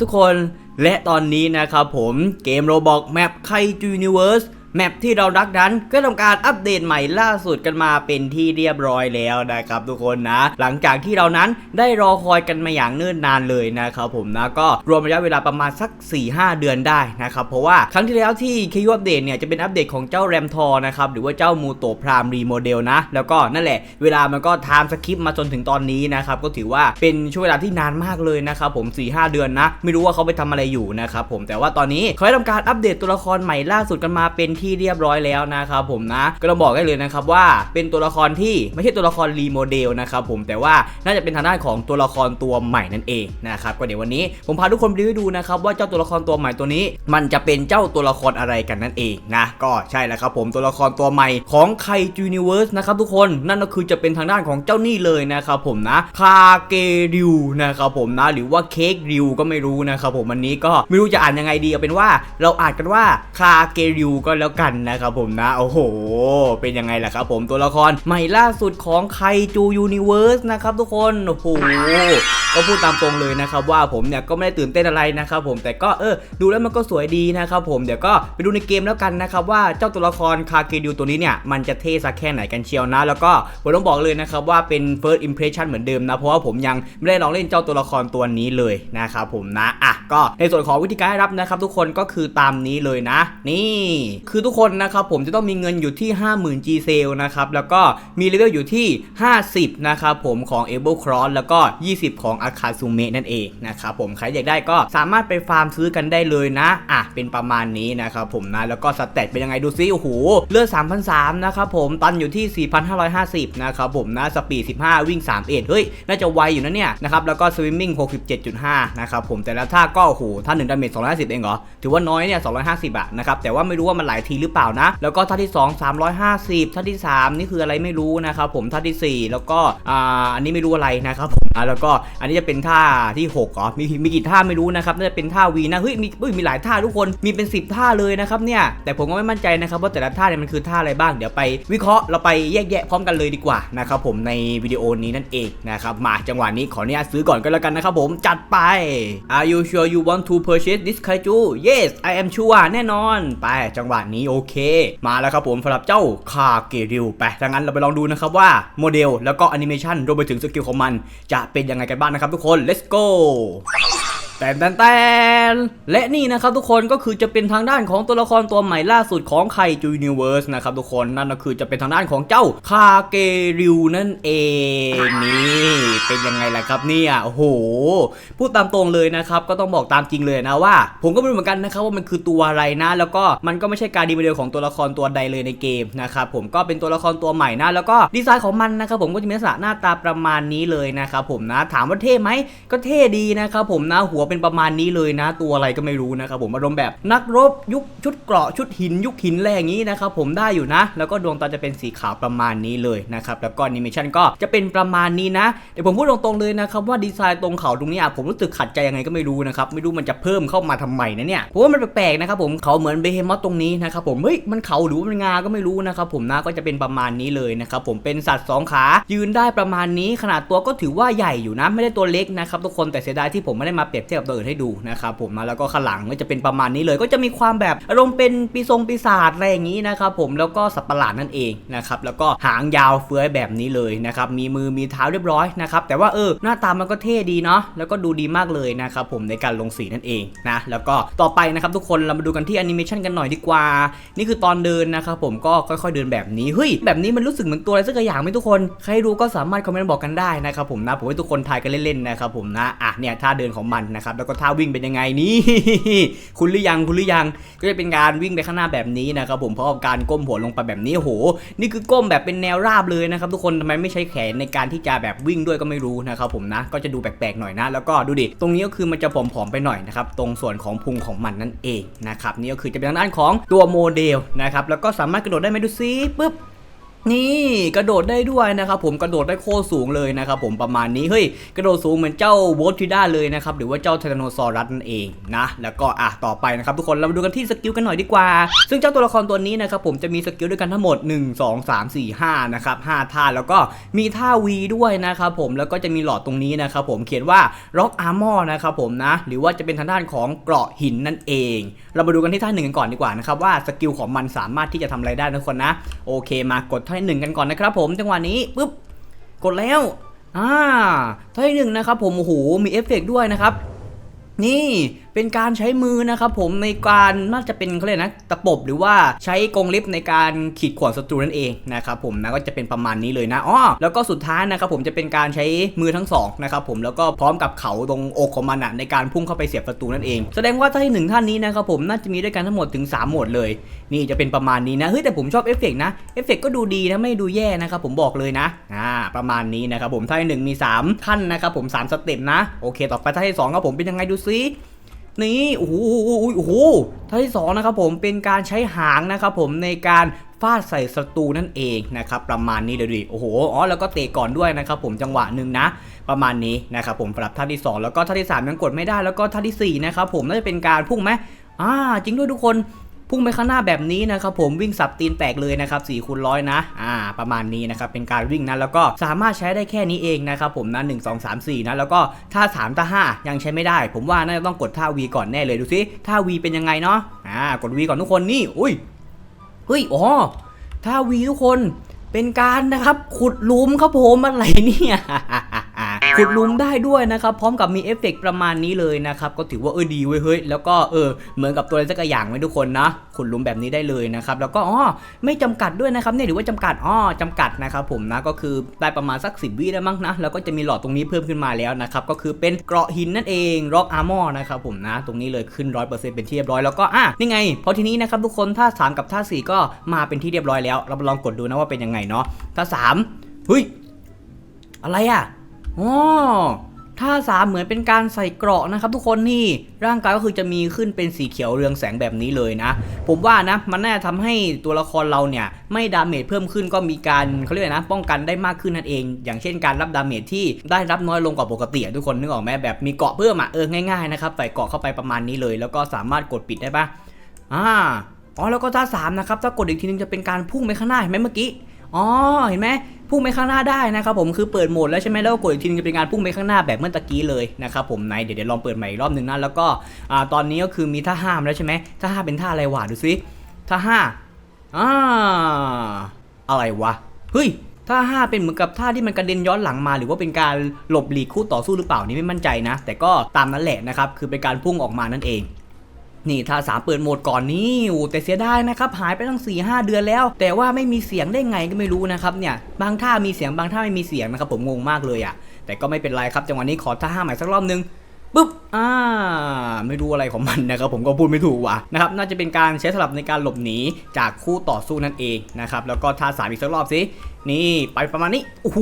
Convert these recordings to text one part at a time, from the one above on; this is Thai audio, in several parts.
ทุกคนและตอนนี้นะครับผมเกมโรบอกแมปไคจูนิเวิร์ส แมปที่เรารักนั้นก็ทำการอัปเดตใหม่ล่าสุดกันมาเป็นที่เรียบร้อยแล้วนะครับทุกคนนะ หลังจากที่เรานั้นได้รอคอยกันมาอย่างเนิ่นนานเลยนะครับผมนะก็รวมระยะเวลาประมาณสัก 4-5 เดือนได้นะครับเพราะว่าครั้งที่แล้วที่คิวอัปเดตเนี่ยจะเป็นอัปเดตของเจ้าแรมทอนะครับหรือว่าเจ้ามูโตพรามรีโมเดลนะ แล้วก็นั่นแหละ เวลามันก็ไทม์สคริปมาจนถึงตอนนี้นะครับก็ถือว่าเป็นช่วงเวลาที่นานมากเลยนะครับผม4-5 เดือนนะ ไม่รู้ว่าเขาไปทำอะไรอยู่นะครับผมแต่ว่าตอนนี้เขาได้ทำการอัปเดตตัวละครใหม่ล่าสุดกันมาเป็นที่เรียบร้อยแล้วนะครับผมนะ ก็ต้องบอกได้เลยนะครับว่าเป็นตัวละครที่ไม่ใช่ตัวละครรีโมเดลนะครับผมแต่ว่าน่าจะเป็นทางด้านของตัวละครตัวใหม่นั่นเองนะครับก็เดี๋ยววันนี้ผมพาทุกคนไปดูนะครับว่าเจ้าตัวละครตัวใหม่ตัวนี้ มันจะเป็นเจ้าตัวละครอะไรกันนั่นเองนะก็ใช่แล้วครับผมตัวละครตัวใหม่ของไคจูนิเวิร์สนะครับทุกคนนั่นก็คือจะเป็นทางด้านของเจ้านี่เลยนะครับผมนะคาเกริวนะครับผมนะหรือว่าเค้กริวก็ไม่รู้นะครับผมวันนี้ก็ไม่รู้จะอ่านยังไงดีเอาเป็นว่าเราอ่านกันว่าคาเกริวก็แล้วกันนะครับผมนะโอ้โห เป็นยังไงล่ะครับผมตัวละครใหม่ล่าสุดของไคจูยูนิเวิร์สนะครับทุกคนโอ้โหก็พูดตามตรงเลยนะครับว่าผมเนี่ยก็ไม่ได้ตื่นเต้นอะไรนะครับผมแต่ก็เออดูแล้วมันก็สวยดีนะครับผมเดี๋ยวก็ไปดูในเกมแล้วกันนะครับว่าเจ้าตัวละครคาเกริวตัวนี้เนี่ยมันจะเท่สักแค่ไหนกันเชียวนะ แล้วก็ผมต้องบอกเลยนะครับว่าเป็น first impression เหมือนเดิมนะเพราะว่าผมยังไม่ได้ลองเล่นเจ้าตัวละครตัวนี้เลยนะครับผมนะอะก็ในส่วนของวิธีการรับนะครับ ทุกคนก็คือตามนี้เลยนะ นี่คือทุกคนนะครับผมจะต้องมีเงินอยู่ที่ 50,000 G s a l นะครับแล้วก็มีเลเวลอยู่ที่ 50 นะครับผมของ a b l e Cross แล้วก็ 20 ของ a k a s u m e นั่นเองนะครับผมใครอยากได้ก็สามารถไปฟาร์มซื้อกันได้เลยนะอะเป็นประมาณนี้นะครับผมนะแล้วก็สเตตเป็นยังไงดูซิโอ้โหเลือด3,003นะครับผมตันอยู่ที่ 4,550 นะครับผมนะสปีด 15 วิ่ง 31 เฮ้ย น่าจะไวอยู่นะเนี่ยนะครับแล้วก็สวิมมิ่ง 67.5 นะครับผมแต่ละท่าก็โอ้โหท่า1ดาเมจ250 เองเหรอ ถือว่าน้อยเนี่ย 250อะนะครับแต่ว่าไม่รู้ว่ามันหลายทีหรือเปล่านะ แล้วก็ท่าที่ 2 350ท่าที่ 3 นี่คืออะไรไม่รู้นะครับผมท่าทีสี่4 แล้วก็อ่าอันนี้ไม่รู้อะไรนะครับผมอะแล้วก็อันนี้จะเป็นท่าที่6เหรอมีมีกี่ท่าไม่รู้นะครับน่าจะเป็นท่าวีนะเฮ้ยมีเฮ้ยมีหลายท่าทุกคนมีเป็น 10 ท่าเลยนะครับเนี่ยแต่ผมก็ไม่มั่นใจนะครับว่าแต่ละท่าเนี่ยมันคือท่าอะไรบ้างเดี๋ยวไปวิเคราะห์เราไปแยกแยะพร้อมกันเลยดีกว่านะครับผมในวิดีโอนี้นั่นเองนะครับมาจังหวะนี้ขออนุญาตซื้อก่อนก็แล้วกันนะครับผมจัดไป Are you sure you want to purchase this kaiju Yes I am sure แน่นอน ไปจังหวะนี้โอเค มาแล้วครับผมสำหรับเจ้าคาเกริวไปดังนั้นเราไปลองดูนะครับว่าโมเดลแล้วก็แอนิเมชันรวมไปถึงสกิลของมัน จะเป็นยังไงกันบ้างนะครับทุกคน let's go แตนแตนแตนและนี่นะครับทุกคนก็คือจะเป็นทางด้านของตัวละครตัวใหม่ล่าสุดของไคจูนิเวิร์สนะครับทุกคนนั่นก็คือจะเป็นทางด้านของเจ้าคาเกริวนั่นเองนี่เป็นยังไงล่ะครับเนี่ยโอ้โหพูดตามตรงเลยนะครับก็ต้องบอกตามจริงเลยนะว่า ผมก็ไม่รู้เหมือนกันนะครับว่ามันคือตัวอะไรนะ แล้วก็มันก็ไม่ใช่การดีโมเดลของตัวละครตัวใดเลยในเกมนะครับผมก็เป็นตัวละครตัวใหม่นะแล้วก็ดีไซน์ของมันนะครับผมก็จะมีลักษณะหน้าตาประมาณนี้เลยนะครับผมนะถามว่าเท่ไหมก็เท่ดีนะครับผมนะหัวเป็นประมาณนี้เลยนะ ตัวอะไรก็ไม่รู้นะครับผมอารมณ์แบบนักรบยุคชุดเกราะชุดหินยุคหินแรอย่างนี้นะครับผมได้อยู่นะ แล้วก็ดวงตาจะเป็นสีขาวประมาณนี้เลยนะครับแล้วก็แอนิเมชันก็จะเป็นประมาณนี้นะเดี๋ยวผมพูดตรงๆเลยนะครับว่าดีไซน์ตรงเขาตรงนี้อะผมรู้สึกขัดใจยังไงก็ไม่รู้นะครับไม่รู้มันจะเพิ่มเข้ามาทำไมนะเนี่ยผมว่ามันแปลกๆนะครับผมเขาเหมือนเบเฮมอสตรงนี้นะครับผมเฮ้ยมันเขาหรือว่ามันงาก็ไม่รู้นะครับผมนะก็จะเป็นประมาณนี้เลยนะครับผมเป็นสัตว์สองขายืนได้ประมาณนี้ขนาดตัวก็ถือว่าใหญ่อยู่นะ ไม่ได้ตัวเล็กนะครับทุกคนแต่เสียดายที่ผมไม่ได้มาเปรียบเทียบกับตัวอื่นให้ดูนะครับผมนะแล้วก็ข้างหลังก็จะเป็นประมาณนี้เลย ก็จะมีความแบบอารมณ์เป็นปีทรงปีศาจอะไรอย่างนี้นะครับผมแล้วก็สัตว์ประหลาดนั่นเองนะครับแล้วก็หางยาวเฟื้อยแบบนี้เลยนะครับมีมือมีเท้าเรียบร้อยนะครับแต่ว่าเออหน้าตามันก็เท่ดีเนาะแล้วก็ดูดีมากเลยนะครับผมในการลงสีนั่นเองนะแล้วก็ต่อไปนะครับทุกคนเรามาดูกันที่แอนิเมชันกันหน่อยดีกว่า นี่คือตอนเดินนะครับผมก็ค่อยๆเดินแบบนี้เฮ้ยแบบนี้มันรู้สึกเหมือนตัวอะไรสักอย่างไหมทุกคนใครรู้ก็สามารถคอมเมนต์บอกกันได้นะครับผมนะผมให้ทุกคนทายกันเล่นๆนะครับผมนะอะเนี่ยท่าเดินของมันนะครับแล้วก็ท่าวิ่งเป็นยังไงนี่คุณหรือยังคุณหรือยังก็จะเป็นการวิ่งไปข้างหน้าแบบนี้นะครับผมเพราะการก้มหัวลงไปแบบนี้โห นี่คือก้มแบบเป็นแนวราบเลยนะครับทุกคนทำไมไม่ใช้แขนในการที่จะแบบวิ่งด้วยก็ไม่รู้นะครับผมนะก็จะดูแปลกๆหน่อยนะ แล้วก็ดูดิตรงนี้ก็คือมันจะผอมๆไปหน่อยนะครับตรงส่วนของพุงของมันนั่นเองนะครับนี่ก็คือจะเป็นทางด้านของตัวโมเดลนะครับแล้วก็สามารถกระโดดได้ไหมดูซิปึ๊บ นี่กระโดดได้ด้วยนะครับผมกระโดดได้โคตรสูงเลยนะครับผมประมาณนี้เฮ้ยกระโดดสูงเหมือนเจ้าโวลทิด้าเลยนะครับหรือว่าเจ้าไทแรนโนซอรัสนั่นเองนะแล้วก็อะต่อไปนะครับทุกคนเรามาดูกันที่สกิลกันหน่อยดีกว่า ซึ่งเจ้าตัวละครตัวนี้นะครับผมจะมีสกิลด้วยกันทั้งหมด 1 2 3 4 5นะครับ5ท่าแล้วก็มีท่า V ด้วยนะครับผมแล้วก็จะมีหลอดตรงนี้นะครับผมเขียนว่า Rock Armor นะครับผมนะหรือว่าจะเป็นทางด้านของเกราะหินนั่นเอง เรามาดูกันที่ท่าหนึ่งกันก่อนดีกว่านะครับว่าสกิลของมันสามารถที่จะทำอะไรได้นะทุกคนนะโอเคมากดท่าที่หนึ่งกันก่อนนะครับผมจังหวะนี้ปุ๊บกดแล้วอ่าท่าที่หนึ่งนะครับผมโอ้โหมีเอฟเฟกด้วยนะครับนี่เป็นการใช้มือนะครับผมในการน่าจะเป็นเขาเรียกนะตะปบหรือว่าใช้กรงเล็บในการขีดข่วนศัตรูนั่นเองนะครับผมนะก็จะเป็นประมาณนี้เลยนะอ้อแล้วก็สุดท้ายนะครับผมจะเป็นการใช้มือทั้งสองนะครับผมแล้วก็พร้อมกับเขาตรงอกของมันอะในการพุ่งเข้าไปเสียบศัตรูนั่นเอง แสดงว่าถ้าที่หนึ่งท่านนี้นะครับผมน่าจะมีด้วยกันทั้งหมดถึง3โหมดเลย นี่จะเป็นประมาณนี้นะเฮ้ยแต่ผมชอบเอฟเฟกต์นะเอฟเฟกต์ก็ดูดีนะไม่ดูแย่นะครับผมบอกเลยนะอ่าประมาณนี้นะครับผมท่าที่หนึ่งมี3ขั้นนะครับผม3สเต็ปนะโอเค ต่อไปท่าที่สองครับผมเป็นยังไงดูซิ นี่โอ้โหโอ้โหท่าที่สองนะครับผมเป็นการใช้หางนะครับผมในการฟาดใส่ศัตรูนั่นเองนะครับประมาณนี้เลยดิโอ้โหอ๋อแล้วก็เตะก่อนด้วยนะครับผมจังหวะหนึ่งนะ ประมาณนี้นะครับผมสำหรับท่าที่ 2 แล้วก็ท่าที่ 3 ยังกดไม่ได้แล้วก็ท่าทีสี่4นะครับผมน่าจะเป็นการพุ่งไหมอ่าจริงด้วยทุกคน พุ่งไปข้างหน้าแบบนี้นะครับผมวิ่งสับตีนแตกเลยนะครับ4คูณร้อยนะอ่าประมาณนี้นะครับเป็นการวิ่งนะแล้วก็สามารถใช้ได้แค่นี้เองนะครับผมนะ1 2 3 4นะแล้วก็ท่า3ท่า5ยังใช้ไม่ได้ ผมว่าน่าจะต้องกดท่า V ก่อนแน่เลยดูซิท่า V เป็นยังไงเนาะอ่ากด V ก่อนทุกคนนี่อุ้ยเฮ้ยอ๋อท่า V ทุกคนเป็นการนะครับขุดลุมครับผมอะไรเนี่ย ขุดลุมได้ด้วยนะครับ พร้อมกับมีเอฟเฟกต์ประมาณนี้เลยนะครับ ก็ถือว่าเออดีเว้ยเฮ้ย แล้วก็เออเหมือนกับตัวอะไรสักอย่างไว้ทุกคนนะ ขุดลุมแบบนี้ได้เลยนะครับ แล้วก็อ๋อไม่จำกัดด้วยนะครับเนี่ยหรือว่าจำกัดอ๋อจำกัดนะครับผมนะก็คือได้ประมาณสัก 10วิได้มั้งนะ แล้วก็จะมีหลอดตรงนี้เพิ่มขึ้นมาแล้วนะครับ ก็คือเป็นเกราะหินนั่นเอง Rock Armor นะครับผมนะ ตรงนี้เลยขึ้น 100%เป็นที่เรียบร้อยแล้วก็อะนี่ไงพอทีนี้นะครับทุกคนท่า3กับท่า4 ก็มาเป็นที่เรียบร้อยแล้ว เรามาลองกดดูนะว่าเป็นยังไงเนาะท่า3เฮ้ยอะไรอะ อ๋อท่าสามเหมือนเป็นการใส่เกราะนะครับทุกคนนี่ร่างกายก็คือจะมีขึ้นเป็นสีเขียวเรืองแสงแบบนี้เลยนะ ผมว่านะมันน่าจะทำให้ตัวละครเราเนี่ยไม่ดาเมจเพิ่มขึ้นก็มีการเขาเรียกอะไรนะป้องกันได้มากขึ้นนั่นเอง อย่างเช่นการรับดาเมจที่ได้รับน้อยลงกว่าปกติอะทุกคนนึกออกไหมแบบมีเกราะเพิ่มอะเออง่ายๆนะครับใส่เกราะเข้าไปประมาณนี้เลย แล้วก็สามารถกดปิดได้ปะอ่าอ๋อแล้วก็ท่าสามนะครับถ้ากดอีกทีนึงจะเป็นการพุ่งไปข้างหน้าเห็นไหมเมื่อกี้อ๋อเห็นไหม พุ่งไปข้างหน้าได้นะครับผมคือเปิดโหมดแล้วใช่ไหมแล้วกดอีกทีนึงจะเป็นการพุ่งไปข้างหน้าแบบเมื่อตะกี้เลยนะครับผมไหนเดี๋ยวลองเปิดใหม่อีกรอบหนึ่งนะแล้วก็ตอนนี้ก็คือมีท่าห้ามแล้วใช่ไหมท่าห้าเป็นท่าอะไรวะดูสิท่าห้าอ่าอะไรวะเฮ้ยท่าห้าเป็นเหมือนกับท่าที่มันกระเด็นย้อนหลังมา หรือว่าเป็นการหลบหลีกคู่ต่อสู้หรือเปล่านี่ไม่มั่นใจนะ แต่ก็ตามนั้นแหละนะครับคือเป็นการพุ่งออกมานั่นเอง นี่ถ้าสามเปิดโหมดก่อนนี่โอ้แต่เสียดายนะครับหายไปตั้ง4ีหเดือนแล้ว แต่ว่าไม่มีเสียงได้ไงก็ไม่รู้นะครับเนี่ยบางท่ามีเสียงบางท่าไม่มีเสียงนะครับผมงงมากเลยอะ่ะแต่ก็ไม่เป็นไรครับจังหวะนี้ขอท่าห้าใหม่สักรอบนึง ปุ๊บ อ่า ไม่รู้อะไรของมันนะครับ ผมก็พูดไม่ถูกว่ะนะครับ น่าจะเป็นการใช้สลับในการหลบหนีจากคู่ต่อสู้นั่นเองนะครับ แล้วก็ท่าสามอีกสักรอบสินี่ไปประมาณนี้ โอ้โห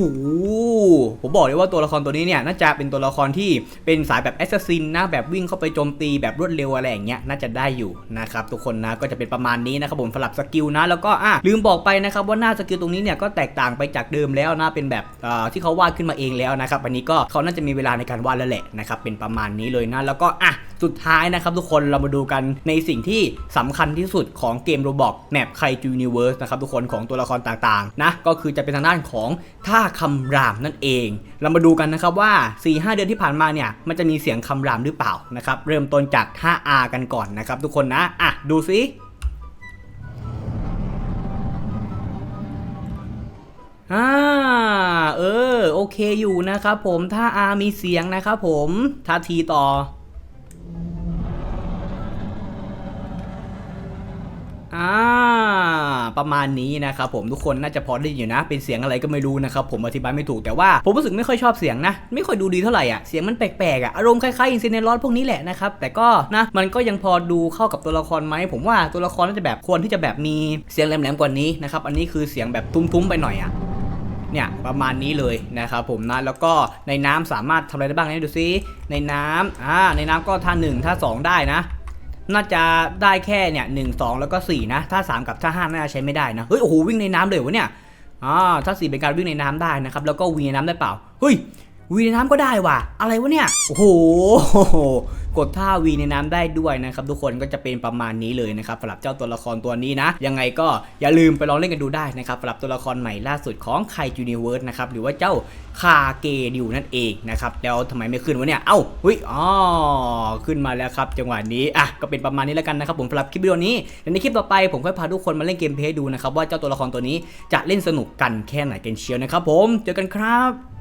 ผมบอกเลยว่าตัวละครตัวนี้เนี่ยน่าจะเป็นตัวละครที่เป็นสายแบบแอสซัสซินนะแบบวิ่งเข้าไปโจมตีแบบรวดเร็วอะไรอย่างเงี้ยน่าจะได้อยู่นะครับทุกคนนะก็จะเป็นประมาณนี้นะครับผมสลับสกิลนะแล้วก็อะลืมบอกไปนะครับว่าหน้าสกิลตรงนี้เนี่ยก็แตกต่างไปจากเดิมแล้วนะเป็นแบบอ่อที่เขาวาดขึ้นมาเองแล้วนะครับอันนี้ก็เขาน่าจะมีเวลาในการวาดแล้วแหละนะครับเป็นประมาณนี้เลยนะ แล้วก็อะสุดท้ายนะครับทุกคนเรามาดูกันในสิ่งที่สำคัญที่สุดของเกมโรบอกแมปไคจูนิเวิร์สนะครับทุกคนของตัวละครต่างๆนะก็คือจะเป็นทางด้านของท่าคำรามนั่นเอง เรามาดูกันนะครับว่า 4-5 เดือนที่ผ่านมาเนี่ยมันจะมีเสียงคำรามหรือเปล่านะครับเริ่มต้นจากท่า R กันก่อนนะครับทุกคนนะอะดูซิ อ่าเออ โอเคอยู่นะครับผมถ้า R มีเสียงนะครับผมถ้าทีต่อ อ่า ประมาณนี้นะครับผมทุกคนน่าจะพอได้อยู่นะ เป็นเสียงอะไรก็ไม่รู้นะครับผมอธิบายไม่ถูกแต่ว่าผมรู้สึกไม่ค่อยชอบเสียงนะ ไม่ค่อยดูดีเท่าไหร่อะเสียงมันแปลกๆอะอารมณ์คล้ายๆอินซิเนลอสพวกนี้แหละนะครับแต่ก็นะมันก็ยังพอดูเข้ากับตัวละครไหมผมว่าตัวละครน่าจะแบบควรที่จะแบบมีเสียงแหลมๆกว่านี้นะครับอันนี้คือเสียงแบบทุ้มๆไปหน่อยอะ เนี่ยประมาณนี้เลยนะครับผมนะแล้วก็ในน้ำสามารถทำอะไรได้บ้างนะดูซิในน้ำอ่าในน้ำก็ท่าหนึ่งท่าสองได้นะ น่าจะได้แค่เนี่ยหนึ่งสองแล้วก็สี่นะท่าสามกับท่าห้าน่าจะใช้ไม่ได้นะเฮ้ยโอ้โหวิ่งในน้ำเลยวะเนี่ยอ่าท่าสี่เป็นการวิ่งในน้ำได้นะครับแล้วก็วิ่งในน้ำได้เปล่าเฮ้ย วีในน้ำก็ได้ว่ะ อะไรวะเนี่ย โอ้โห กดท่าวีในน้ำได้ด้วยนะครับทุกคนก็จะเป็นประมาณนี้เลยนะครับสำหรับเจ้าตัวละครตัวนี้นะ ยังไงก็อย่าลืมไปลองเล่นกันดูได้นะครับสำหรับตัวละครใหม่ล่าสุดของไคจูนิเวิร์สนะครับหรือว่าเจ้าคาเกดิวนั่นเองนะครับแล้วทำไมไม่ขึ้นวะเนี่ย เอ้าเฮ้ยอ๋อขึ้นมาแล้วครับ จังหวะนี้อะก็เป็นประมาณนี้แล้วกันนะครับผมสำหรับคลิปวิดีโอนี้ในคลิปต่อไปผมค่อยพาทุกคนมาเล่นเกมเพย์ดูนะครับว่าเจ้าตัวละครตัวนี้จะเล่นสนุกกันแค่ไหนกันเชียวนะครับผมเจอกันครับ